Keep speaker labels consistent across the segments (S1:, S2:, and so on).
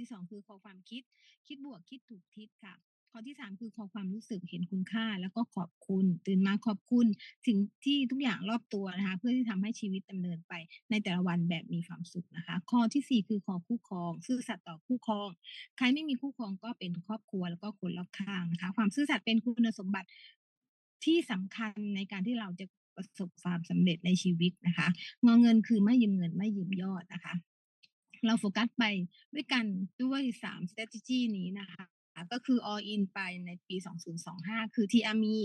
S1: ที่สองคือคอความคิด คิดบวกคิดถูกทิศค่ะ ข้อที่สามคือขอความรู้สึกเห็นคุณค่า แล้วก็ขอบคุณ ตื่นมาขอบคุณสิ่งที่ทุกอย่างรอบตัวนะคะ เพื่อที่ทำให้ชีวิตดำเนินไปในแต่ละวันแบบมีความสุขนะคะ ข้อที่สี่คือขอคู่ครองซื่อสัตย์ต่อคู่ครอง ใครไม่มีคู่ครองก็เป็นครอบครัวแล้วก็คนรอบข้างนะคะ ความซื่อสัตย์เป็นคุณสมบัติที่สำคัญในการที่เราจะประสบความสำเร็จในชีวิตนะคะงอเงินคือไม่ยืมเงินไม่ยืมยอดนะคะ เราโฟกัสไปด้วยกันด้วยสาม strategy นี้นะคะก็คือ all in ไปในปี 2025 คือ TME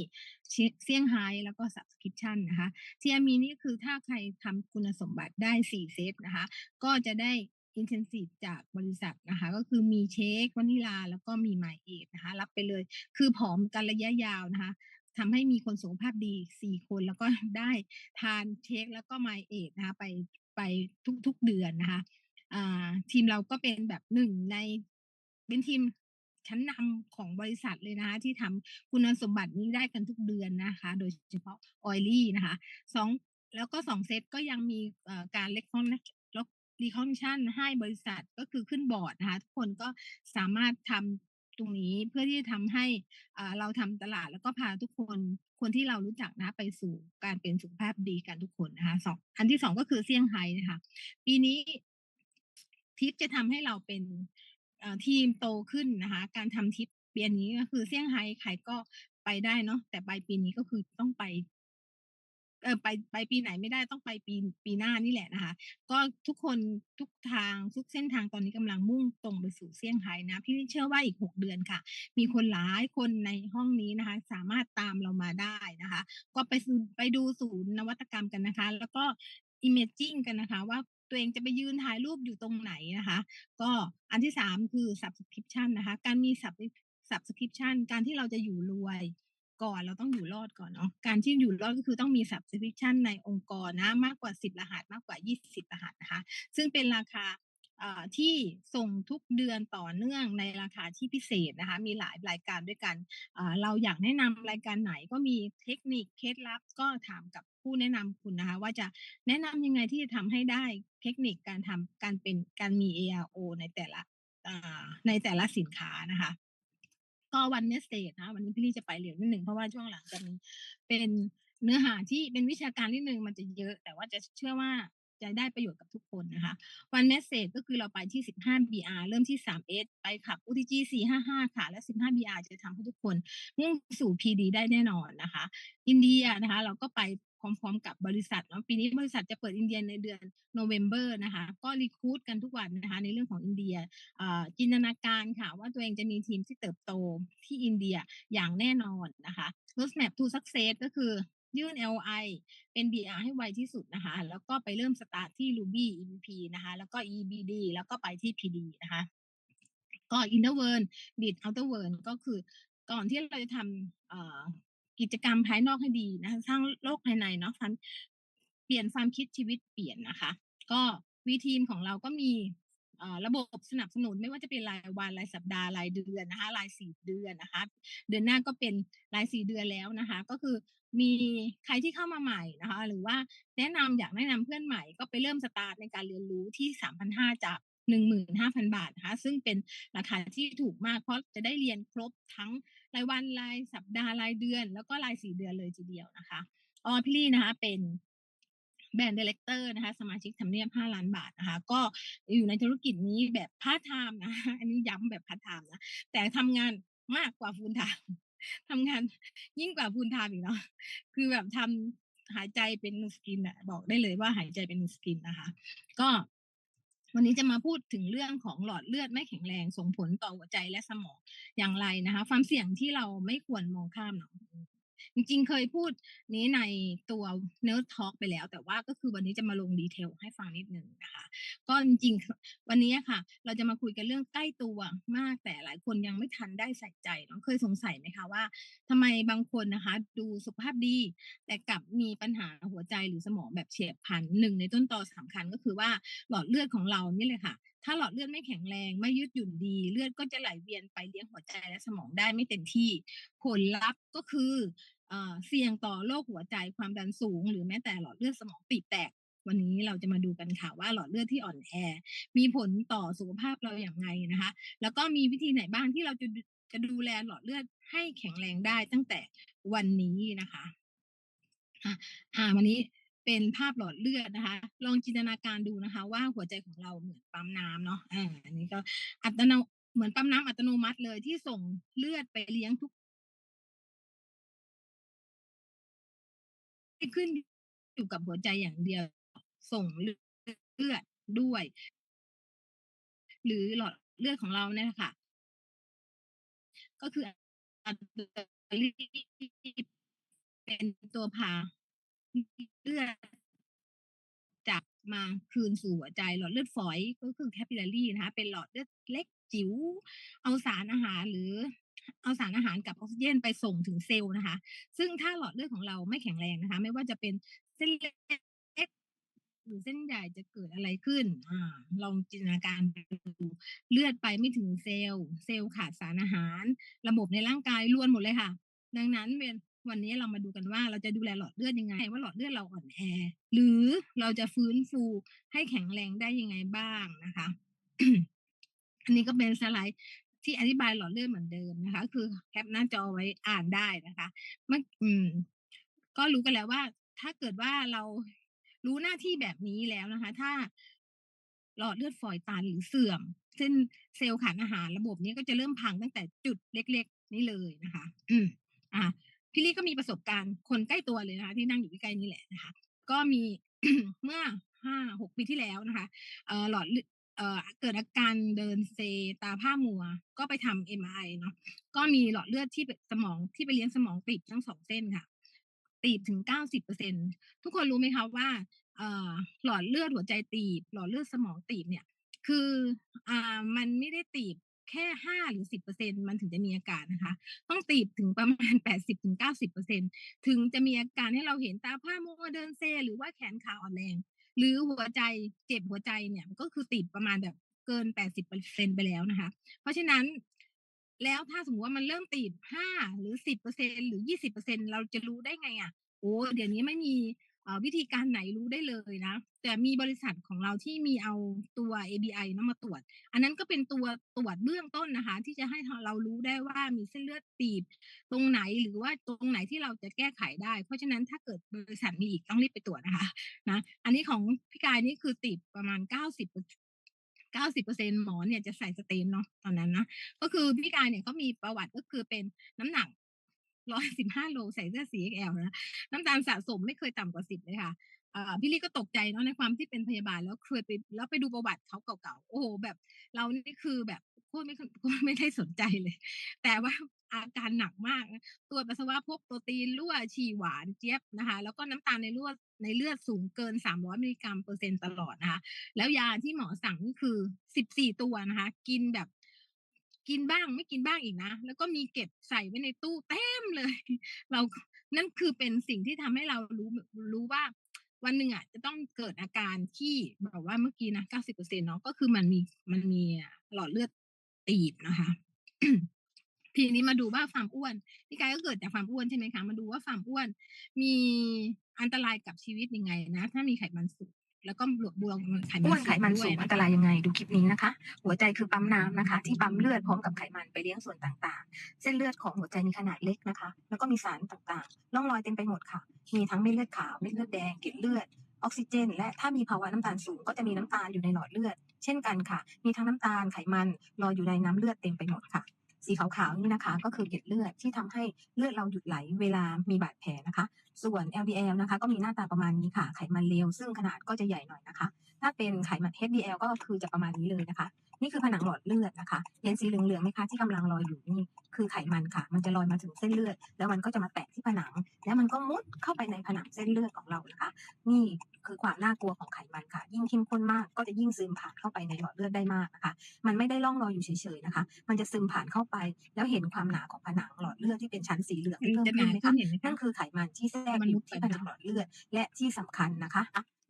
S1: เซี่ยงไฮ้แล้วก็ subscription นะคะ TME นี่คือถ้าใครทำคุณสมบัติได้ 4 เซตนะคะ ก็จะได้ intensive จากบริษัทนะคะ ก็คือมีเช็ควานิลา แล้วก็มีไมเอทนะคะ รับไปเลย คือผอมกันระยะยาวนะคะทำให้มีคนสุขภาพดี 4 คนแล้วก็ได้ทานเช็คแล้วก็ไมเอทนะคะไปไปทุกๆเดือนนะคะ ทีมเราก็เป็นแบบหนึ่งในเป็นทีมชั้นนำของบริษัทเลยนะคะที่ทำคุณสมบัตินี้ได้กันทุกเดือนนะคะ โดยเฉพาะออยลี่นะคะสองแล้วก็สองเซตก็ยังมีการเล็กคอนแล้วรีคอนชั่นให้บริษัทก็คือขึ้นบอร์ดนะคะทุกคนก็สามารถทำตรงนี้เพื่อที่จะทำให้เราทำตลาดแล้วก็พาทุกคนคนที่เรารู้จักนะไปสู่การเป็นสุขภาพดีกันทุกคนนะคะสองอันที่สองก็คือเซี่ยงไฮ้นะคะ ปีนี้ ทิปจะทำให้เราเป็นทีมโตขึ้นนะคะ การทำทิปปีนี้ก็คือเซี่ยงไฮ้ใครก็ไปได้เนาะแต่ปลายปีนี้ก็คือต้องไปเออไปไปปีไหนไม่ได้ต้องไปปีปีหน้านี่แหละนะคะ ก็ทุกคนทุกทางทุกเส้นทางตอนนี้กำลังมุ่งตรงไปสู่เซี่ยงไฮ้นะ พี่เชื่อว่าอีกหกเดือนค่ะ มีคนหลายคนในห้องนี้นะคะ สามารถตามเรามาได้นะคะ ก็ไปไปดูศูนย์นวัตกรรมกันนะคะ แล้วก็ imaging กันนะคะ ว่า ตัวเองจะไปยืนถ่ายรูปอยู่ตรงไหนนะคะ ก็อันที่สามคือ subscription นะคะ การมี subscription การที่เราจะอยู่รวยก่อนเราต้องอยู่รอดก่อนเนาะการที่อยู่รอดก็คือต้องมี subscription ในองค์กรนะ มากกว่า 10 รหัสมากกว่า 20 รหัสนะคะ ซึ่งเป็นราคา ที่ส่งทุกเดือนต่อเนื่องในราคาที่พิเศษนะคะมีหลายรายการด้วยกัน เราอยากแนะนำรายการไหนก็มีเทคนิคเคล็ดลับก็ถามกับผู้แนะนำคุณนะคะ ว่าจะแนะนำยังไงที่จะทำให้ได้เทคนิคการทำการเป็นการมี ARO ในแต่ละในแต่ละสินค้านะคะ ก็วันนี้สเตทนะวันนี้พี่ลี่จะไปเรียนนิดหนึ่งเพราะว่าช่วงหลังจะมีเป็นเนื้อหาที่เป็นวิชาการนิดนึงมันจะเยอะ แต่ว่าจะเชื่อว่า จะได้ประโยชน์กับทุกคนนะคะวันเมสเซจก็คือเราไปที่ 15 BR เริ่มที่ 3S ไปขับ UTG 455 ค่ะ และ 15 BR จะทำให้ทุกคนมุ่งสู่ PD ได้แน่นอนนะคะ อินเดียนะคะ เราก็ไปพร้อมๆกับบริษัทเนาะปีนี้บริษัทจะเปิดอินเดียในเดือนโนเวม ber นะคะ ก็รีคูดกันทุกวันนะคะ ในเรื่องของอินเดียจินตนาการค่ะ ว่าตัวเองจะมีทีมที่เติบโตที่อินเดียอย่างแน่นอนนะคะ roadmap to success ก็คือ ยื่น LI เป็น BR ให้ไวที่สุดนะคะ แล้วก็ไปเริ่มสตาร์ทที่ Ruby EVP นะคะ แล้วก็ EBD แล้วก็ไปที่ PD นะคะ ก็ Inner World Bit Outer World ก็คือก่อนที่เราจะทำกิจกรรมภายนอกให้ดีนะคะสร้างโลกภายในเนาะเปลี่ยนความคิดชีวิตเปลี่ยนนะคะ ก็วีทีมของเราก็มี ระบบสนับสนุนไม่ว่าจะเป็นรายวันรายสัปดาห์รายเดือนนะคะรายสี่เดือนนะคะ เดือนหน้าก็เป็นรายสี่เดือนแล้วนะคะ ก็คือมีใครที่เข้ามาใหม่นะคะ หรือว่าแนะนำอยากแนะนำเพื่อนใหม่ก็ไปเริ่มสตาร์ทในการเรียนรู้ที่สามพันห้าจากหนึ่งหมื่นห้าพันบาทนะคะ ซึ่งเป็นราคาที่ถูกมากเพราะจะได้เรียนครบทั้งรายวันรายสัปดาห์รายเดือน แล้วก็รายสี่เดือนเลยทีเดียวนะคะออพี่ลี่นะคะเป็น แบรนด์ดีเลกเตอร์นะคะ สมาชิกทำเนียบ5ล้านบาทนะคะ ก็อยู่ในธุรกิจนี้แบบพาร์ทไทม์นะอันนี้ย้ำแบบพาร์ทไทม์นะ แต่ทำงานมากกว่าฟูลไทม์ทำงานยิ่งกว่าฟูลไทม์อีกเนาะคือแบบทำหายใจเป็นนูสกินอะบอกได้เลยว่าหายใจเป็นนูสกินนะคะ ก็วันนี้จะมาพูดถึงเรื่องของหลอดเลือดไม่แข็งแรงส่งผลต่อหัวใจและสมองอย่างไรนะคะ ความเสี่ยงที่เราไม่ควรมองข้ามเนาะ จริงๆ เคยพูดนี้ในตัวเนื้อทอล์กไปแล้ว แต่ว่าก็คือวันนี้จะมาลงดีเทลให้ฟังนิดนึงนะคะ ก็จริงๆ วันนี้ค่ะ เราจะมาคุยกันเรื่องใกล้ตัวมากแต่หลายคนยังไม่ทันได้ใส่ใจน้องเคยสงสัยไหมคะว่าทำไมบางคนนะคะ ดูสุขภาพดี แต่กลับมีปัญหาหัวใจหรือสมองแบบเฉียบพลันหนึ่งในต้นตอสำคัญก็คือว่าหลอดเลือดของเรานี่เลยค่ะ ถ้าหลอดเลือดไม่แข็งแรงไม่ยืดหยุ่นดี เลือดก็จะไหลเวียนไปเลี้ยงหัวใจและสมองได้ไม่เต็มที่ ผลลัพธ์ก็คือเสี่ยงต่อโรคหัวใจความดันสูง หรือแม้แต่หลอดเลือดสมองตีบแตก วันนี้เราจะมาดูกันค่ะว่าหลอดเลือดที่อ่อนแอ มีผลต่อสุขภาพเราอย่างไรนะคะ แล้วก็มีวิธีไหนบ้างที่เราจะจะดูแลหลอดเลือดให้แข็งแรงได้ตั้งแต่วันนี้นะคะอะอ่าวันนี้ เป็นภาพหลอดเลือดนะคะ ลองจินตนาการดูนะคะ ว่าหัวใจของเราเหมือนปั๊มน้ำเนาะอ่าอันนี้ก็อัตโนเหมือนปั๊มน้ำอัตโนมัติเลยที่ส่งเลือดไปเลี้ยงทุกที่ขึ้นอยู่กับหัวใจอย่างเดียว ส่งเลือดด้วย หรือหลอดเลือดของเราเนี่ยค่ะ ก็คืออะดรีนาลีนเป็นตัวพา เลือดจากมาคืนสู่หัวใจหลอดเลือดฝอยก็คือ capillary นะคะเป็นหลอดเลือดเล็กจิ๋วเอาสารอาหารหรือเอาสารอาหารกับออกซิเจนไปส่งถึงเซลล์นะคะ ซึ่งถ้าหลอดเลือดของเราไม่แข็งแรงนะคะ ไม่ว่าจะเป็นเส้นเล็กหรือเส้นใหญ่จะเกิดอะไรขึ้น อ่า ลองจินตนาการดูเลือดไปไม่ถึงเซลล์ เซลล์ขาดสารอาหาร ระบบในร่างกายล้วนหมดเลยค่ะ ดังนั้นเวน วันนี้เรามาดูกันว่าเราจะดูแลหลอดเลือดยังไง ว่าหลอดเลือดเราอ่อนแอ หรือเราจะฟื้นฟูให้แข็งแรงได้ยังไงบ้างนะคะ อันนี้ก็เป็นสไลด์ที่อธิบายหลอดเลือดเหมือนเดิมนะคะ คือแคปหน้าจอไว้อ่านได้นะคะเมื่ออืม ก็รู้กันแล้วว่า ถ้าเกิดว่าเรารู้หน้าที่แบบนี้แล้วนะคะ ถ้าหลอดเลือดฝอยตันหรือเสื่อม เส้นเซลล์ขาดอาหารระบบนี้ก็จะเริ่มพังตั้งแต่จุดเล็ก ๆ นี่เลยนะคะ อืมอ่า พี่ลี่ก็มีประสบการณ์คนใกล้ตัวเลยนะคะที่นั่งอยู่ใกล้ๆนี่แหละนะคะ ก็มีเมื่อห้าหกปีที่แล้วนะคะเออหลอดเลือดเอ่อเกิดอาการเดินเซตาผ้ามัว ก็ไปทำเอ็มไอเนาะก็มีหลอดเลือดที่สมองที่ไปเลี้ยงสมองตีบทั้งสองเส้นค่ะ ตีบถึงเก้าสิบเปอร์เซ็นทุกคนรู้ไหมคะว่าเอ่อหลอดเลือดหัวใจตีบ หลอดเลือดสมองตีบเนี่ย คืออ่ามันไม่ได้ตีบ แค่ห้าหรือสิบเปอร์เซ็นมันถึงจะมีอาการนะคะ ต้องตีบถึงประมาณแปดสิบถึงเก้าสิบเปอร์เซ็นถึงจะมีอาการให้เราเห็นตาผ้ามัวเดินเซ หรือว่าแขนขาอ่อนแรง หรือหัวใจเจ็บหัวใจเนี่ยก็คือตีบประมาณแบบเกินแปดสิบเปอร์เซ็นไปแล้วนะคะ เพราะฉะนั้นแล้วถ้าสมมติว่ามันเริ่มตีบห้าหรือสิบเปอร์เซ็นหรือยี่สิบเปอร์เซ็นเราจะรู้ได้ไงอะโอ้เดี๋ยวนี้ไม่มี วิธีการไหนรู้ได้เลยนะ แต่มีบริษัทของเราที่มีเอาตัว ABI นะมาตรวจ อันนั้นก็เป็นตัวตรวจเบื้องต้นนะคะ ที่จะให้เรารู้ได้ว่ามีเส้นเลือดตีบตรงไหนหรือว่าตรงไหนที่เราจะแก้ไขได้ เพราะฉะนั้นถ้าเกิดบริษัทมีอีกต้องรีบไปตรวจนะคะนะอันนี้ของพี่กายนี่คือตีบประมาณเก้าสิบเก้าสิบเปอร์เซ็นหมอเนี่ยจะใส่สเตนเนาะตอนนั้นนะก็คือพี่กายเนี่ยเขามีประวัติก็คือเป็นน้ำหนัก ร้อยสิบห้าโลใส่เสื้อสี XL นะน้ำตาลสะสมไม่เคยต่ำกว่าสิบเลยค่ะพี่ลี่ก็ตกใจเนาะในความที่เป็นพยาบาลแล้วเคยไปแล้วไปดูประวัติเขาเก่าๆโอ้โหแบบเรานี่คือแบบพูดไม่พูดไม่ได้สนใจเลย แต่ว่าอาการหนักมากตัวปัสสาวะพบโปรตีนรั่วฉี่หวานเจี๊ยบนะคะ แล้วก็น้ำตาลในรั่วในเลือดสูงเกิน 300มิลลิกรัมเปอร์เซ็นต์ตลอดนะคะ แล้วยาที่หมอสั่งนี่คือ 14 ตัวนะคะ กินแบบกินบ้างไม่กินบ้างอีกนะ แล้วก็มีเก็บใส่ไว้ในตู้เต็ เลย เรานั่นคือเป็นสิ่งที่ทำให้เรารู้รู้ว่า วันหนึ่งอะจะต้องเกิดอาการที่แบบว่าเมื่อกี้นะเก้าสิบเปอร์เซ็นเนาะก็คือมันมีมันมีหลอดเลือดตีบนะคะทีนี้มาดูว่าความอ้วนพี่กายก็เกิดจากความอ้วนใช่ไหมคะมาดูว่าความอ้วน มีอันตรายกับชีวิตยังไงนะ ถ้ามีไขมันสูง แล้วก็บวกไขมัน
S2: อ้วนไขมัน
S1: ด้ว
S2: สู
S1: ย
S2: ง
S1: นะ
S2: อันตรายยังไงดูคลิปนี้นะคะ หัวใจคือปั๊มน้ำนะคะ ที่ปั๊มเลือดพร้อมกับไขมันไปเลี้ยงส่วนต่างๆ เส้นเลือดของหัวใจมีขนาดเล็กนะคะ แล้วก็มีสารต่างๆร่องรอยเต็มไปหมดค่ะ มีทั้งเม็ดเลือดขาวเม็ดเลือดแดงเกล็ดเลือดออกซิเจน และถ้ามีภาวะน้ำตาลสูงก็จะมีน้ำตาลอยู่ในหลอดเลือด เช่นกันค่ะ มีทั้งน้ำตาลไขมันลอยอยู่ในน้ำเลือดเต็มไปหมดค่ะ สีขาวๆนี่นะคะ ก็คือเกล็ดเลือดที่ทำให้เลือดเราหยุดไหลเวลามีบาดแผลนะคะ ส่วน LDL นะคะ ก็มีหน้าตาประมาณนี้ค่ะ ไขมันเลวซึ่งขนาดก็จะใหญ่หน่อยนะคะ ถ้าเป็นไขมัน HDL ก็คือจะประมาณนี้เลยนะคะ นี่คือผนังหลอดเลือดนะคะเห็นสีเหลืองๆไหมคะที่กำลังลอยอยู่นี่คือไขมันค่ะ มันจะลอยมาถึงเส้นเลือด แล้วมันก็จะมาแตะที่ผนัง แล้วมันก็มุดเข้าไปในผนังเส้นเลือดของเรานะคะ นี่คือความน่ากลัวของไขมันค่ะ ยิ่งเข้มข้นมากก็จะยิ่งซึมผ่านเข้าไปในหลอดเลือดได้มากนะคะ มันไม่ได้ล่องลอยอยู่เฉยๆนะคะ มันจะซึมผ่านเข้าไป แล้วเห็นความหนาของผนังหลอดเลือดที่เป็นชั้นสีเหลืองที่เพิ่ม
S1: จะห
S2: ขึ้
S1: นาน
S2: ไหม
S1: ขึ้
S2: คะ
S1: นเห็นไหม
S2: นั่
S1: คะ
S2: นคือไขมันที่แทรก
S1: มัน
S2: อ
S1: มุ
S2: ยู่
S1: ด
S2: ที่
S1: ไป
S2: ผนังหลอดเลือดและที่สำคัญนะคะ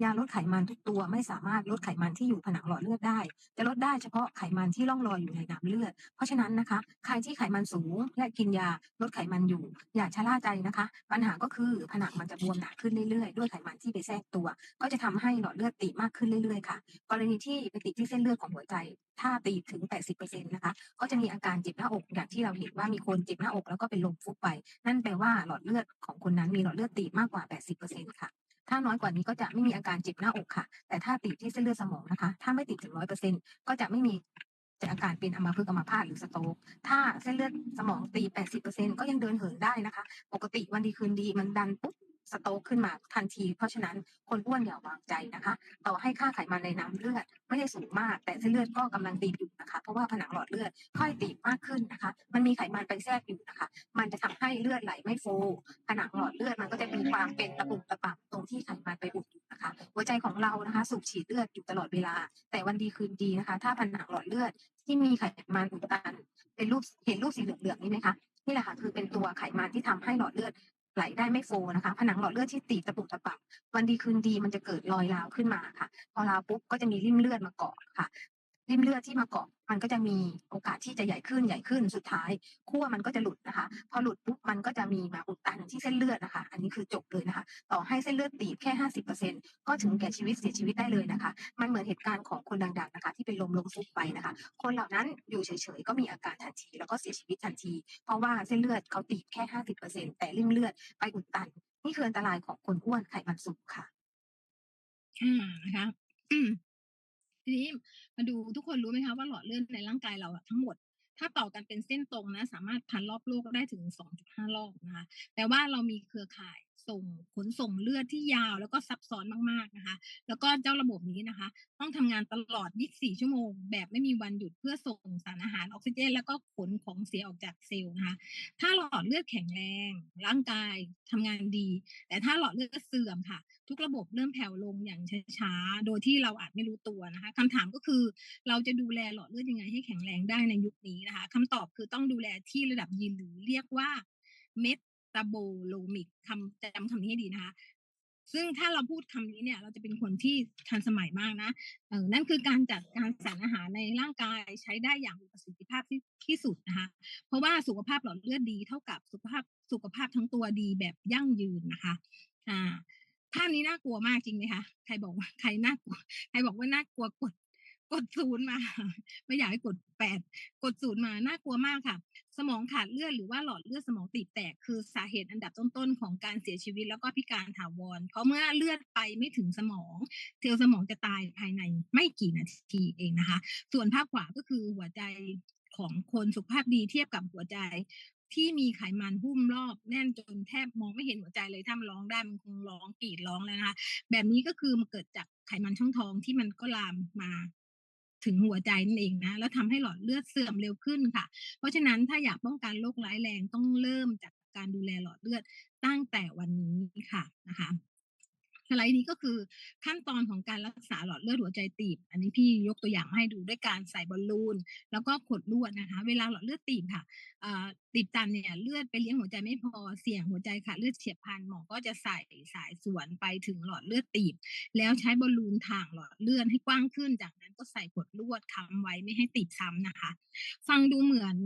S2: ยาลดไขมันทุกตัวไม่สามารถลดไขมันที่อยู่ผนังหลอดเลือดได้ จะลดได้เฉพาะไขมันที่ล่องลอยอยู่ในน้ำเลือด เพราะฉะนั้นนะคะ ใครที่ไขมันสูงและกินยาลดไขมันอยู่ อย่าชะล่าใจนะคะ ปัญหาก็คือผนังมันจะบวมหนาขึ้นเรื่อยๆ ด้วยไขมันที่ไปแทรกตัว ก็จะทำให้หลอดเลือดตีบมากขึ้นเรื่อยๆค่ะ กรณีที่ไปติดที่เส้นเลือดของหัวใจ ถ้าตีบถึง 80%นะคะ ก็จะมีอาการเจ็บหน้าอกอย่างที่เราเห็นว่ามีคนเจ็บหน้าอกแล้วก็เป็นลมฟุบไป นั่นแปลว่าหลอดเลือดของคนนั้นมีหลอดเลือดตีบมากกว่า 80%ค่ะ ถ้าน้อยกว่านี้ก็จะไม่มีอาการเจ็บหน้าอกค่ะ แต่ถ้าติดที่เส้นเลือดสมองนะคะ ถ้าไม่ติดถึง100%ก็จะไม่มีจะอาการเป็นอัมพฤกษ์อัมพาตหรือสโตรกถ้าเส้นเลือดสมองตี 80%ก็ยังเดินเหินได้นะคะ ปกติวันดีคืนดีมันดันปุ๊บ สโตรกขึ้นมาทันที เพราะฉะนั้นคนอ้วนอย่าวางใจนะคะ ต่อให้ค่าไขมันในน้ำเลือดไม่ได้สูงมาก แต่เส้นเลือดก็กำลังตีบอยู่นะคะ เพราะว่าผนังหลอดเลือดค่อยตีบมากขึ้นนะคะ มันมีไขมันไปแทรกอยู่นะคะ มันจะทำให้เลือดไหลไม่โฟว์ผนังหลอดเลือดมันก็จะมีความเป็นตะปุ่มตะปับตรงที่ไขมันไปอุดอยู่นะคะ หัวใจของเรานะคะสูบฉีดเลือดอยู่ตลอดเวลา แต่วันดีคืนดีนะคะ ถ้าผนังหลอดเลือดที่มีไขมันอุดตันเป็นรูปเห็นรูปสีเหลืองๆนี่ไหมคะนี่แหละค่ะคือเป็นตัวไขมันที่ทำให้หลอดเลือด ไหลได้ไม่โฟล์นะคะ ผนังหลอดเลือดที่ตีตะปุ่มตะปับวันดีคืนดีมันจะเกิดรอยราวขึ้นมาค่ะ พอราวปุ๊บก็จะมีริ่มเลือดมาเกาะค่ะ ริ่มเลือดที่มาเกาะมันก็จะมีโอกาสที่จะใหญ่ขึ้นใหญ่ขึ้นสุดท้ายขั้วมันก็จะหลุดนะคะ พอหลุดปุ๊บมันก็จะมีมาอุดตันที่เส้นเลือดนะคะ อันนี้คือจบเลยนะคะ ต่อให้เส้นเลือดตีบแค่ห้าสิบเปอร์เซ็นก็ถึงแก่ชีวิตเสียชีวิตได้เลยนะคะ มันเหมือนเหตุการณ์ของคนดังๆนะคะ ที่เป็นลมลมฟุบไปนะคะ คนเหล่านั้นอยู่เฉยๆก็มีอาการทันที แล้วก็เสียชีวิตทันที เพราะว่าเส้นเลือดเขาตีบแค่ห้าสิบเปอร์เซ็นแต่ริ่มเลือดไปอุดตัน นี่คืออันตรายของคนอ้วนไขมันสูงค่ะ
S1: อานะคะอืม ทีนี้มาดูทุกคนรู้ไหมคะว่าหลอดเลือดในร่างกายเราทั้งหมด ถ้าต่อกันเป็นเส้นตรงนะ สามารถพันรอบโลกได้ถึง 2.5 รอบนะคะแต่ว่าเรามีเครือข่าย ส่งขนส่งเลือดที่ยาว แล้วก็ซับซ้อนมากๆนะคะ แล้วก็เจ้าระบบนี้นะคะ ต้องทำงานตลอด 24 ชั่วโมง แบบไม่มีวันหยุดเพื่อส่งสารอาหารออกซิเจน แล้วก็ขนของเสียออกจากเซลล์นะคะ ถ้าหลอดเลือดแข็งแรง ร่างกายทำงานดี แต่ถ้าหลอดเลือดเสื่อมค่ะ ทุกระบบเริ่มแผ่วลงอย่างช้าๆ โดยที่เราอาจไม่รู้ตัวนะคะคำถามก็คือเราจะดูแลหลอดเลือดยังไงให้แข็งแรงได้ในยุคนี้นะคะคำตอบคือต้องดูแลที่ระดับยีนหรือเรียกว่าเม็ด metabolomic คำจำคำนี้ให้ดีนะคะ ซึ่งถ้าเราพูดคำนี้เนี่ย เราจะเป็นคนที่ทันสมัยมากนะเออนั่นคือการจัดการสารอาหารในร่างกายใช้ได้อย่างมีประสิทธิภาพที่ที่สุดนะคะ เพราะว่าสุขภาพหลอดเลือดดีเท่ากับสุขภาพสุขภาพทั้งตัวดีแบบยั่งยืนนะคะ อ่าภาพนี้น่ากลัวมากจริงไหมคะ ใครบอกว่าใครน่ากลัว ใครบอกว่าน่ากลัวกด กดศูนย์มา ไม่อยากให้กดแปดกดศูนย์มาน่ากลัวมากค่ะ สมองขาดเลือดหรือว่าหลอดเลือดสมองตีบแตกคือสาเหตุอันดับต้นๆของการเสียชีวิตแล้วก็พิการถาวร เพราะเมื่อเลือดไปไม่ถึงสมองเซลล์สมองจะตายภายในไม่กี่นาทีเองนะคะ ส่วนภาพขวาก็คือหัวใจของคนสุขภาพดีเทียบกับหัวใจที่มีไขมันหุ้มรอบแน่นจนแทบมองไม่เห็นหัวใจเลยถ้ามันร้องได้มันคงร้องกรีดร้องแล้วนะคะ แบบนี้ก็คือมันเกิดจากไขมันช่องท้องที่มันก็ลามมา ถึงหัวใจนั่นเองนะแล้วทำให้หลอดเลือดเสื่อมเร็วขึ้นค่ะ เพราะฉะนั้นถ้าอยากป้องกันโรคร้ายแรงต้องเริ่มจากการดูแลหลอดเลือดตั้งแต่วันนี้ค่ะนะคะ ไลด์นี้ก็คือขั้นตอนของการรักษาหลอดเลือดหัวใจตีบ อันนี้พี่ยกตัวอย่างให้ดูด้วยการใส่บอลลูน แล้วก็ขดลวดนะคะ เวลาหลอดเลือดตีบค่ะตีบตันเนี่ยเลือดไปเลี้ยงหัวใจไม่พอเสี่ยงหัวใจขาดเลือดเฉียบพลันหมอก็จะใส่สายสวนไปถึงหลอดเลือดตีบ แล้วใช้บอลลูนถ่างหลอดเลือดให้กว้างขึ้น จากนั้นก็ใส่ขดลวดค้ำไว้ไม่ให้ตีบซ้ำนะคะ ฟังดูเหมือน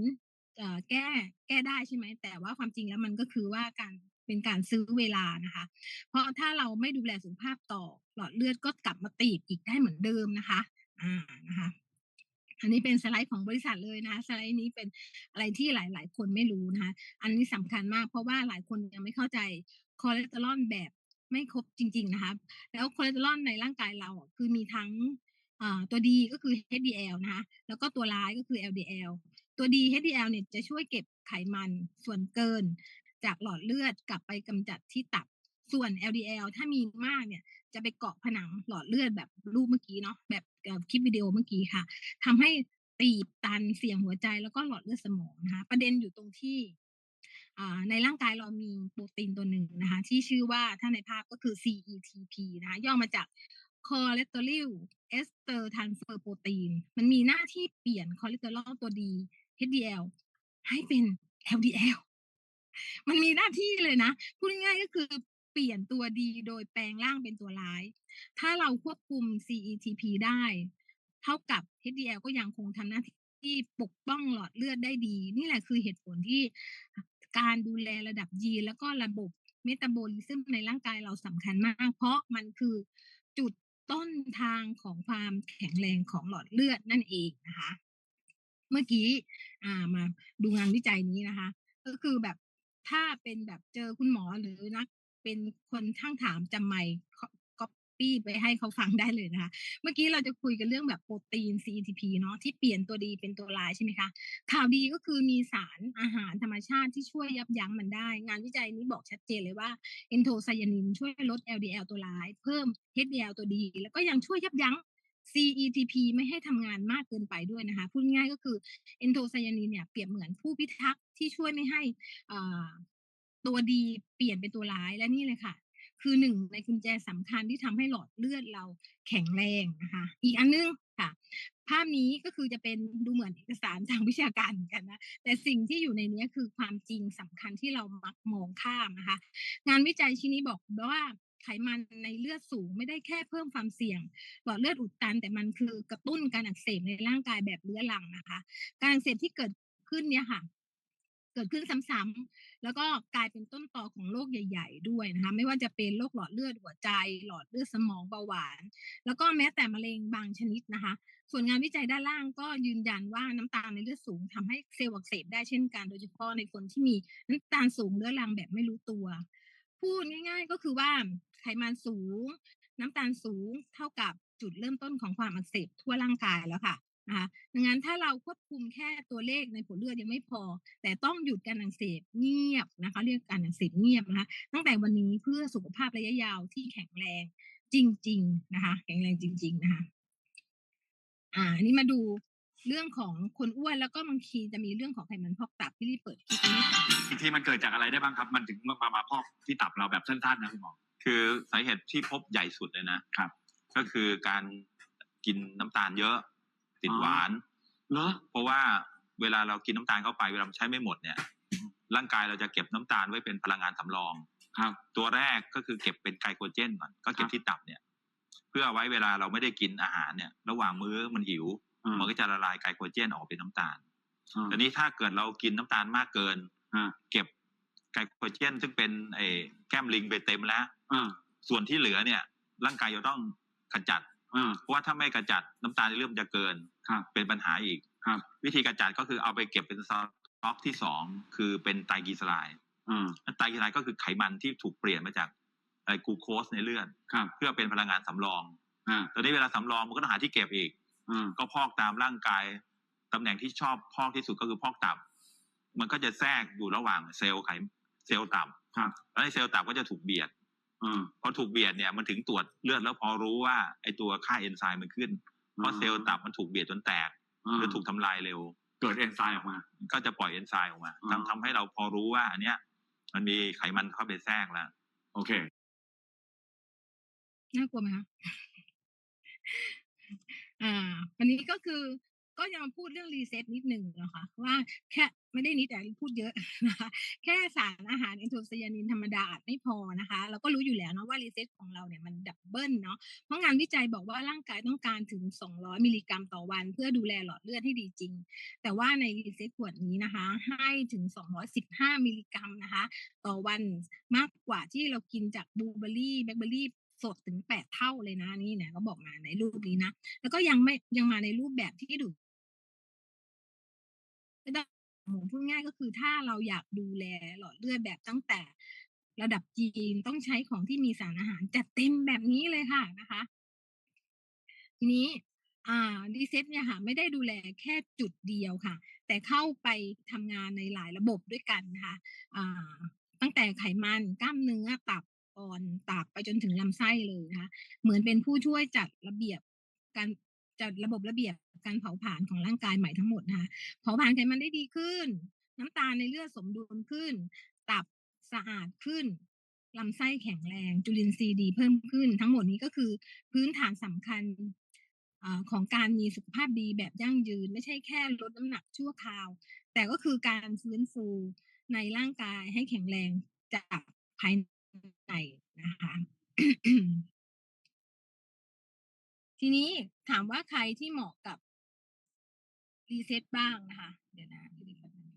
S1: แก้แก้ได้ใช่ไหมแต่ว่าความจริงแล้วมันก็คือว่าการ เป็นการซื้อเวลานะคะ เพราะถ้าเราไม่ดูแลสุขภาพต่อหลอดเลือดก็กลับมาตีบอีกได้เหมือนเดิมนะคะ อ่านะคะอันนี้เป็นสไลด์ของบริษัทเลยนะคะสไลด์นี้เป็นอะไรที่หลาย ๆ คนไม่รู้นะคะอันนี้สำคัญมากเพราะว่าหลายคนยังไม่เข้าใจคอเลสเตอรอลแบบไม่ครบจริง ๆ นะคะแล้วคอเลสเตอรอลในร่างกายเราคือมีทั้งตัวดีก็คือ HDL นะคะแล้วก็ตัวร้ายก็คือ LDL ตัวดี HDL เนี่ยจะช่วยเก็บไขมันส่วนเกิน จากหลอดเลือดกลับไปกำจัดที่ตับ ส่วน LDL ถ้ามีมากเนี่ยจะไปเกาะผนังหลอดเลือดแบบรูปเมื่อกี้เนาะแบบคลิปวิดีโอเมื่อกี้ค่ะทำให้ตีบตันเสี่ยงหัวใจแล้วก็หลอดเลือดสมองนะคะประเด็นอยู่ตรงที่ในร่างกายเรามีโปรตีนตัวหนึ่งนะคะ ที่ชื่อว่าถ้าในภาพก็คือ CETP นะคะย่อมาจาก cholesterol ester transfer protein มันมีหน้าที่เปลี่ยนคอเลสเตอรอลตัวดี HDL ให้เป็น LDL มันมีหน้าที่เลยนะพูดง่ายๆก็คือเปลี่ยนตัวดีโดยแปลงร่างเป็นตัวร้าย ถ้าเราควบคุม CETP ได้ เท่ากับ HDL ก็ยังคงทำหน้าที่ปกป้องหลอดเลือดได้ดี นี่แหละคือเหตุผลที่การดูแลระดับยีนแล้วก็ระบบเมตาบอลิซึมในร่างกายเราสำคัญมาก เพราะมันคือจุดต้นทางของความแข็งแรงของหลอดเลือดนั่นเองนะคะ เมื่อกี้อ่ามาดูงานวิจัยนี้นะคะ ก็คือแบบ ถ้าเป็นแบบเจอคุณหมอหรือนัก เป็นคนช่างถามจำไม่ก๊อปปี้ไปให้เขาฟังได้เลยนะคะ เมื่อกี้เราจะคุยกันเรื่องแบบโปรตีน CETP เนาะที่เปลี่ยนตัวดีเป็นตัวร้ายใช่ไหมคะข่าวดีก็คือมีสารอาหารธรรมชาติที่ช่วยยับยั้งมันได้ งานวิจัยนี้บอกชัดเจนเลยว่าเอนโทไซยานินช่วยลด LDL ตัวร้าย เพิ่ม HDL ตัวดี แล้วก็ยังช่วยยับยั้ง CETP ไม่ให้ทำงานมากเกินไปด้วยนะคะ พูดง่ายก็คือเอนโทไซยานินเนี่ยเปรียบเหมือนผู้พิทักษ์ที่ช่วยไม่ให้ตัวดีเปลี่ยนเป็นตัวร้ายและนี่เลยค่ะ คือหนึ่งในกุญแจสำคัญที่ทำให้หลอดเลือดเราแข็งแรงนะคะ อีกอันนึงค่ะ ภาพนี้ก็คือจะเป็นดูเหมือนเอกสารทางวิชาการเหมือนกันนะ แต่สิ่งที่อยู่ในนี้คือความจริงสำคัญที่เรามักมองข้ามนะคะ งานวิจัยชิ้นนี้บอกว่า ไขมันในเลือดสูงไม่ได้แค่เพิ่มความเสี่ยงหลอดเลือดอุดตัน แต่มันคือกระตุ้นการอักเสบในร่างกายแบบเรื้อรังนะคะ การอักเสบที่เกิดขึ้นเนี่ยค่ะ เกิดขึ้นซ้ำๆแล้วก็กลายเป็นต้นตอของโรคใหญ่ ๆ ด้วยนะคะ ไม่ว่าจะเป็นโรคหลอดเลือดหัวใจ หลอดเลือดสมองเบาหวาน แล้วก็แม้แต่มะเร็งบางชนิดนะคะ ส่วนงานวิจัยด้านล่างก็ยืนยันว่าน้ำตาลในเลือดสูงทำให้เซลล์อักเสบได้เช่นกันโดยเฉพาะในคนที่มีน้ำตาลสูงเรื้อรังแบบไม่รู้ตัว พูดง่าย ๆ ก็คือว่าไขมันสูง น้ำตาลสูงเท่ากับจุดเริ่มต้นของความอักเสบทั่วร่างกายแล้วค่ะนะคะดังนั้นถ้าเราควบคุมแค่ตัวเลขในผลเลือดยังไม่พอ แต่ต้องหยุดการอักเสบเงียบนะคะ เรียกการอักเสบเงียบนะคะ ตั้งแต่วันนี้เพื่อสุขภาพระยะยาวที่แข็งแรงจริง ๆ นะคะ แข็งแรงจริง ๆ นะคะ อ่าอันนี้มาดู เรื่องของคนอ้วนแล้วก็บางทีจะมีเรื่องของไขมันพอกตับที่รีบเปิดคลิปนี้ค่ะ
S3: อีกทีมันเกิดจากอะไรได้บ้างครับ มันถึงมามาพอกที่ตับเราแบบสั้นๆนะคุณหมอ
S4: คือสาเหตุที่พบใหญ่สุดเลยนะครับ ก็คือการกินน้ำตาลเยอะ ติด
S3: อ๋อ
S4: หวาน
S3: เหรอ
S4: เพราะว่าเวลาเรากินน้ำตาลเข้าไปเวลามันใช้ไม่หมดเนี่ย ร่างกายเราจะเก็บน้ำตาลไว้เป็นพลังงานสำรอง
S3: ครับ
S4: ตัวแรกก็คือเก็บเป็นไกลโคเจนก่อนก็เก็
S3: ครับบ
S4: ที่ตับเนี่ย เพื่อเอาไว้เวลาเราไม่ได้กินอาหารเนี่ย ระหว่างมื้อมันหิว
S3: อ่า
S4: มันก็จะละลายไกลโคเจนออกเป็นน้ำตาล
S3: อ่า
S4: แต่นี้ถ้าเกิดเรากินน้ำตาลมากเกิน
S3: อ่า
S4: เก็บไกลโคเจน ซึ่งเป็นไอ้แก้มลิงไปเต็มแล้ว
S3: อ่า
S4: ส่วนที่เหลือเนี่ย ร่างกายจะต้องขจัด
S3: อ่า
S4: เพราะว่าถ้าไม่ขจัดน้ำตาลในเลือดมันจะเกิน
S3: ครับ
S4: เป็นปัญหาอีก
S3: ครับ
S4: วิธีขจัดก็คือเอาไปเก็บเป็นสต็อกที่สองคือเป็นไตรกลีเซอไรด์
S3: อ่า
S4: ไตรกลีเซอไรด์ก็คือไขมันที่ถูกเปลี่ยนมาจากไอ้กลูโคสในเลือด
S3: ครับ
S4: เพื่อเป็นพลังงานสำรอง
S3: อ่า
S4: ตอนนี้เวลาสำรองมันก็ต้องหาที่เก็บอีก
S3: อ่า
S4: ก็พอกตามร่างกายตำแหน่งที่ชอบพอกที่สุดก็คือพอกตับ มันก็จะแทรกอยู่ระหว่างเซลล์ไขเซลล์ตับ
S3: ครับ
S4: แล้วในเซลล์ตับก็จะถูกเบียด
S3: อ่า
S4: พอถูกเบียดเนี่ยมันถึงตรวจเลือดแล้วพอรู้ว่าไอตัวค่าเอนไซม์มันขึ้น เพราะเซลล์ตับมันถูกเบียดจนแตก
S3: อ่า
S4: หรือถูกทำลายเร็ว
S3: เกิดเอนไซม์ออกมา
S4: ก็จะปล่อยเอนไซม์ออกมา
S3: อ๋อ
S4: ทำทำให้เราพอรู้ว่า อันเนี้ย มันมีไขมันเข้าไปแทรกแล้ว
S3: โอเค
S1: น่ากลัวไหมคะ อ่า วันนี้ก็คือก็ยังมาพูดเรื่องรีเซ็ตนิดหนึ่งนะคะว่าแค่ไม่ได้นิดแต่พูดเยอะนะคะแค่สารอาหารเอนโทไซยานินธรรมดาอาจไม่พอนะคะ เราก็รู้อยู่แล้วเนาะว่ารีเซ็ตของเราเนี่ยมันดับเบิลเนาะเพราะงานวิจัยบอกว่าร่างกายต้องการถึง 200 มิลลิกรัมต่อวัน เพื่อดูแลหลอดเลือดให้ดีจริง แต่ว่าในรีเซ็ตขวดนี้นะคะ ให้ถึง 215 มิลลิกรัมนะคะ ต่อวันมากกว่าที่เรากินจากบลูเบอร์รี่แบล็คเบอร์รี่ สดถึง8เท่าเลยนะนี่เนี่ยเขาบอกมาในรูปนี้นะแล้วก็ยังไม่ยังมาในรูปแบบที่ดูไม่ได้หมูพูดง่ายก็คือถ้าเราอยากดูแลหลอดเลือดแบบตั้งแต่ระดับจีนต้องใช้ของที่มีสารอาหารจัดเต็มแบบนี้เลยค่ะนะคะ ทีนี้อ่าดีเซ็ตเนี่ยค่ะ ไม่ได้ดูแลแค่จุดเดียวค่ะ แต่เข้าไปทำงานในหลายระบบด้วยกันนะคะอ่าตั้งแต่ไขมันกล้ามเนื้อตับ อ่อนตับไปจนถึงลำไส้เลยนะคะเหมือนเป็นผู้ช่วยจัดระเบียบการจัดระบบระเบียบการเผาผลาญของร่างกายใหม่ทั้งหมดนะคะเผาผลาญไขมันได้ดีขึ้น น้ำตาลในเลือดสมดุลขึ้น ตับสะอาดขึ้นลำไส้แข็งแรง จุลินทรีย์ดีเพิ่มขึ้น ทั้งหมดนี้ก็คือพื้นฐานสำคัญอของการมีสุขภาพดีแบบยั่งยืน ไม่ใช่แค่ลดน้ำหนักชั่วคราว แต่ก็คือการฟื้นฟูในร่างกายให้แข็งแรงจากภาย ในในะคะ ทีนี้ถามว่าใครที่เหมาะกับรีเซ็ตบ้างนะคะ เดี๋ยวนะพี่ดิแป๊บนึง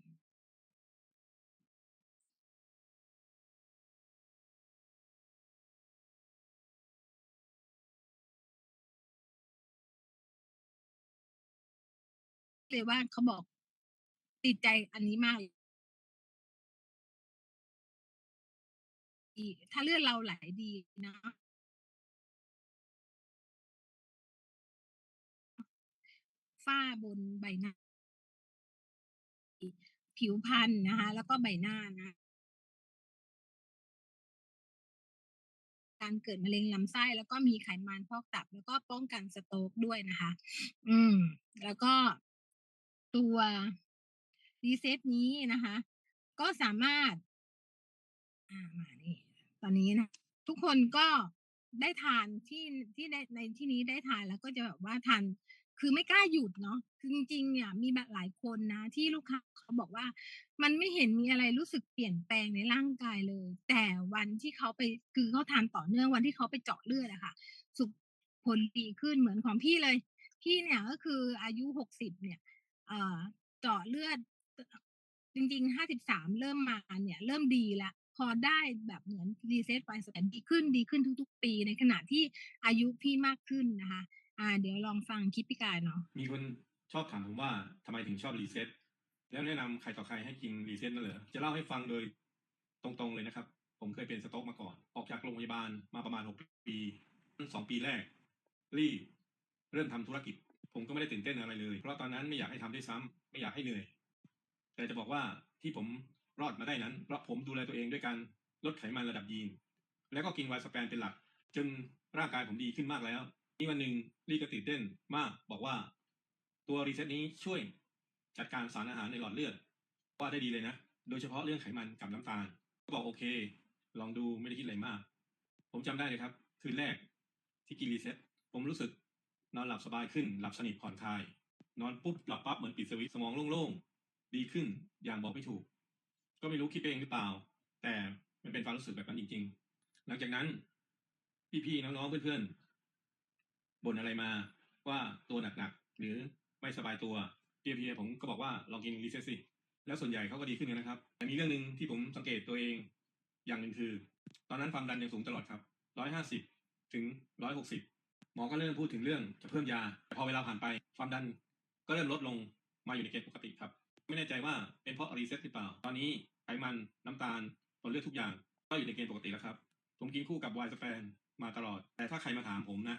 S1: เลยว่าเขาบอกติดใจอันนี้มาก ถ้าเลือดเราไหลดีนะฝ้าบนใบหน้า ผิวพรรณนะคะ แล้วก็ใบหน้านะ การเกิดมะเร็งลำไส้แล้วก็มีไขมันพอกตับ แล้วก็ป้องกันสโตรกด้วยนะคะ อืม แล้วก็ตัวรีเซ็ตนี้นะคะ ก็สามารถ อ่ามานี่ ตอนนี้นะทุกคนก็ได้ทานที่ที่ในในที่นี้ได้ทานแล้วก็จะแบบว่าทานคือไม่กล้าหยุดเนาะคือจริงๆเนี่ยมีแบบหลายคนนะ ที่ลูกค้าเขาบอกว่า มันไม่เห็นมีอะไรรู้สึกเปลี่ยนแปลงในร่างกายเลย แต่วันที่เขาไปคือเขาทานต่อเนื่องวันที่เขาไปเจาะเลือดอะค่ะ สุขผลดีขึ้นเหมือนของพี่เลย พี่เนี่ยก็คืออายุหกสิบเนี่ย เอ่อเจาะเลือดจริงๆห้าสิบสามเริ่มมาเนี่ย เริ่มดีล้ว พอได้แบบเหมือนรีเซ็ตไฟสแตนดีขึ้นดีขึ้นทุก ๆ ปี ในขณะที่อายุพี่มากขึ้นนะคะ อ่า เดี๋ยวลองฟังคลิปพี่กายเนาะ
S5: มีคนชอบถามผมว่าทำไมถึงชอบรีเซ็ตแล้วแนะนำใครต่อใครให้กินรีเซ็ตนั่นเหรอจะเล่าให้ฟังโดยตรงๆเลยนะครับ ผมเคยเป็นสโต๊กมาก่อน ออกจากโรงพยาบาลมาประมาณหกปีสองปีแรก รีบเริ่มทำธุรกิจ ผมก็ไม่ได้ตื่นเต้นอะไรเลย เพราะตอนนั้นไม่อยากให้ทำด้วยซ้ำไม่อยากให้เหนื่อย แต่จะบอกว่าที่ผม รอดมาได้นั้นเพราะผมดูแลตัวเองด้วยการลดไขมันระดับยีน แล้วก็กินไวสแปนเป็นหลัก จนร่างกายผมดีขึ้นมากแล้วนี่วันหนึ่งรีก็ตื่นเต้นมากบอกว่า ตัวรีเซ็ตนี้ช่วยจัดการสารอาหารในหลอดเลือดว่าได้ดีเลยนะ โดยเฉพาะเรื่องไขมันกับน้ำตาล ก็บอกโอเค ลองดูไม่ได้คิดอะไรมาก ผมจำได้เลยครับ คืนแรกที่กินรีเซ็ตผมรู้สึกนอนหลับสบายขึ้น หลับสนิทผ่อนคลาย นอนปุ๊บหลับปั๊บเหมือนปิดสวิตช์สมองโล่งๆ ดีขึ้นอย่างบอกไม่ถูก ก็ไม่รู้คิดไปเองหรือเปล่า แต่มันเป็นความรู้สึกแบบนั้นจริงๆ หลังจากนั้น พี่ๆน้องๆเพื่อนๆบ่นอะไรมาว่าตัวหนักๆหรือไม่สบายตัวเพียๆผมก็บอกว่าลองกินรีเซ็ตสิแล้วส่วนใหญ่เขาก็ดีขึ้นนะครับ แต่มีเรื่องหนึ่งที่ผมสังเกตตัวเองอย่างหนึ่งคือ ตอนนั้นความดันยังสูงตลอดครับร้อยห้าสิบถึงร้อยหกสิบหมอก็เริ่มพูดถึงเรื่องจะเพิ่มยาแต่พอเวลาผ่านไปความดันก็เริ่มลดลงมาอยู่ในเกณฑ์ปกติครับ ไม่แน่ใจว่าเป็นเพราะรีเซ็ตหรือเปล่า ตอนนี้ มันน้ำตาลหลอดเลือดทุกอย่าง ก็อยู่ในเกณฑ์ปกติแล้วครับ ผมกินคู่กับไวน์สแปนมาตลอด แต่ถ้าใครมาถามผมนะ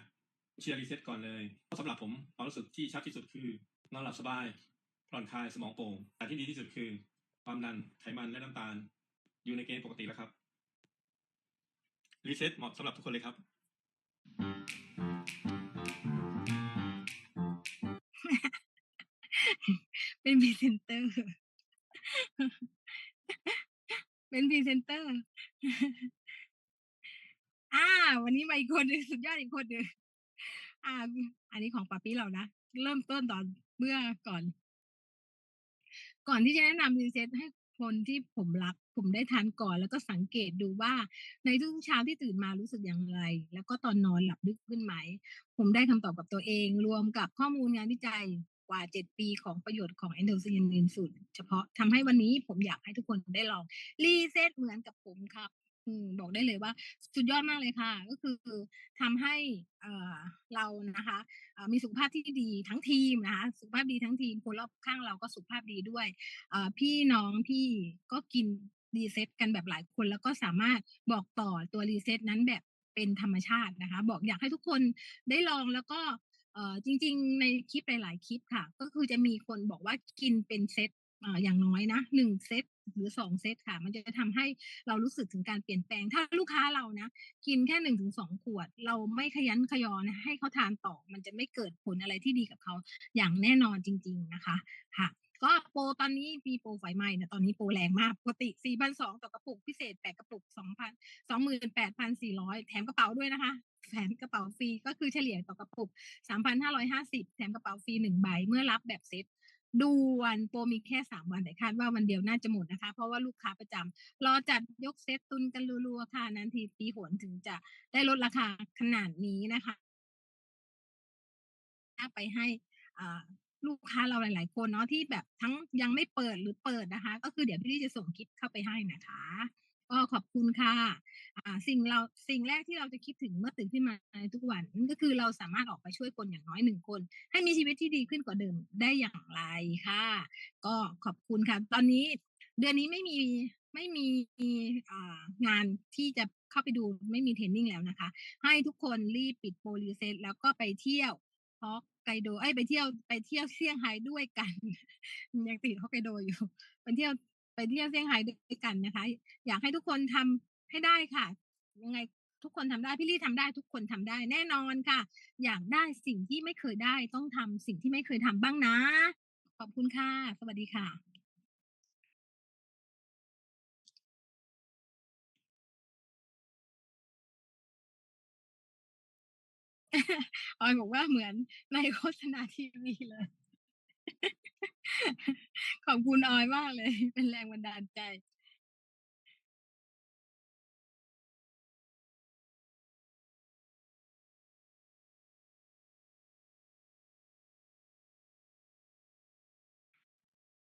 S5: เชียร์รีเซ็ตก่อนเลยเพราะสำหรับผมความรู้สึกที่ชัดที่สุดคือนอนหลับสบายผ่อนคลายสมองโปร่งแต่ที่ดีที่สุดคือ ความดันไขมันและน้ำตาล อยู่ในเกณฑ์ปกติแล้วครับรีเซ็ตเหมาะสำหรับทุกคนเลยครับ
S1: เป็นพรีเซนเตอร์ เป็นพรีเซนเตอร์ อ่า วันนี้มาอีกคนหนึ่งสุดยอดอีกคนหนึ่งอ่า อันนี้ของปาปี้เรานะ เริ่มต้นตอนเมื่อก่อน ก่อนที่จะแนะนำรีเซ็ตให้คนที่ผมรัก ผมได้ทานก่อนแล้วก็สังเกตดูว่าในทุกเช้าที่ตื่นมารู้สึกอย่างไร แล้วก็ตอนนอนหลับลึกขึ้นไหม ผมได้คำตอบกับตัวเอง รวมกับข้อมูลงานวิจัย กว่า 7 ปีของประโยชน์ของ e n d o s i n สูตรเฉพาะทำให้วันนี้ผมอยากให้ทุกคนได้ลองรีเซ็ตเหมือนกับผมครับบอกได้เลยว่าสุดยอดมากเลยค่ะ ก็คือทำให้เรานะคะมีสุขภาพที่ดีทั้งทีมนะคะสุขภาพดีทั้งทีมคนรอบข้างเราก็สุขภาพดีด้วยพี่น้องพี่ก็กินรีเซ็ตกันแบบหลายคน แล้วก็สามารถบอกต่อตัวรีเซ็ตนั้นแบบเป็นธรรมชาตินะคะ บอกอยากให้ทุกคนได้ลองแล้วก็ เอ่อจริง ๆ ในคลิปหลาย ๆ คลิปค่ะ ก็คือจะมีคนบอกว่ากินเป็นเซตอ่าอย่างน้อยนะหนึ่งเซตหรือสองเซตค่ะ มันจะทำให้เรารู้สึกถึงการเปลี่ยนแปลง ถ้าลูกค้าเรานะ กินแค่หนึ่งถึงสองขวด เราไม่ขยันขยอนะให้เขาทานต่อ มันจะไม่เกิดผลอะไรที่ดีกับเขาอย่างแน่นอนจริง ๆ นะคะ ค่ะ ก็โปรตอนนี้มีโปรไฟไหม้นะตอนนี้โปรแรงมากปกติ 4,200ต่อกระปุกพิเศษ8กระปุก2,000 28,400 แถมกระเป๋าด้วยนะคะแถมกระเป๋าฟรีก็คือเฉลี่ยต่อกระปุก 3,550 แถมกระเป๋าฟรีหนึ่งใบเมื่อรับแบบเซ็ตด่วนโปรมีแค่3วันแต่คาดว่าวันเดียวน่าจะหมดนะคะ เพราะว่าลูกค้าประจำรอจัดยกเซตตุนกันรัวๆค่ะนานทีปีหนถึงจะได้ลดราคาขนาดนี้นะคะ ไปให้อ่า ลูกค้าเราหลาย ๆ คนเนาะที่แบบทั้งยังไม่เปิดหรือเปิดนะคะ ก็คือเดี๋ยวพี่ลี่จะส่งคลิปเข้าไปให้นะคะก็ขอบคุณค่ะอ่าสิ่งเราสิ่งแรกที่เราจะคิดถึงเมื่อตื่นขึ้นมาในทุกวันนั่นก็คือเราสามารถออกไปช่วยคนอย่างน้อย1คน ให้มีชีวิตที่ดีขึ้นกว่าเดิมได้อย่างไรค่ะ ก็ขอบคุณค่ะ ตอนนี้เดือนนี้ไม่มีไม่มีอ่างานที่จะเข้าไปดูไม่มีเทรนนิงแล้วนะคะ ให้ทุกคนรีบปิดโปร reset แล้วก็ไปเที่ยว Hokkaido เอ้ยไปเที่ยวไปเที่ยวเซี่ยงไฮ้ด้วยกัน ยังติดฮอกไกโดอยู่ไปเที่ยวไปเที่ยวเซี่ยงไฮ้ด้วยกันนะคะ อยากให้ทุกคนทำให้ได้ค่ะ ยังไงทุกคนทำได้พี่ลี่ทำได้ทุกคนทำได้แน่นอนค่ะ อยากได้สิ่งที่ไม่เคยได้ต้องทำสิ่งที่ไม่เคยทำบ้างนะ ขอบคุณค่ะ สวัสดีค่ะ ออยบอกว่าเหมือนในโฆษณาทีวีเลย ขอบคุณออยมากเลย เป็นแรงบันดาลใจ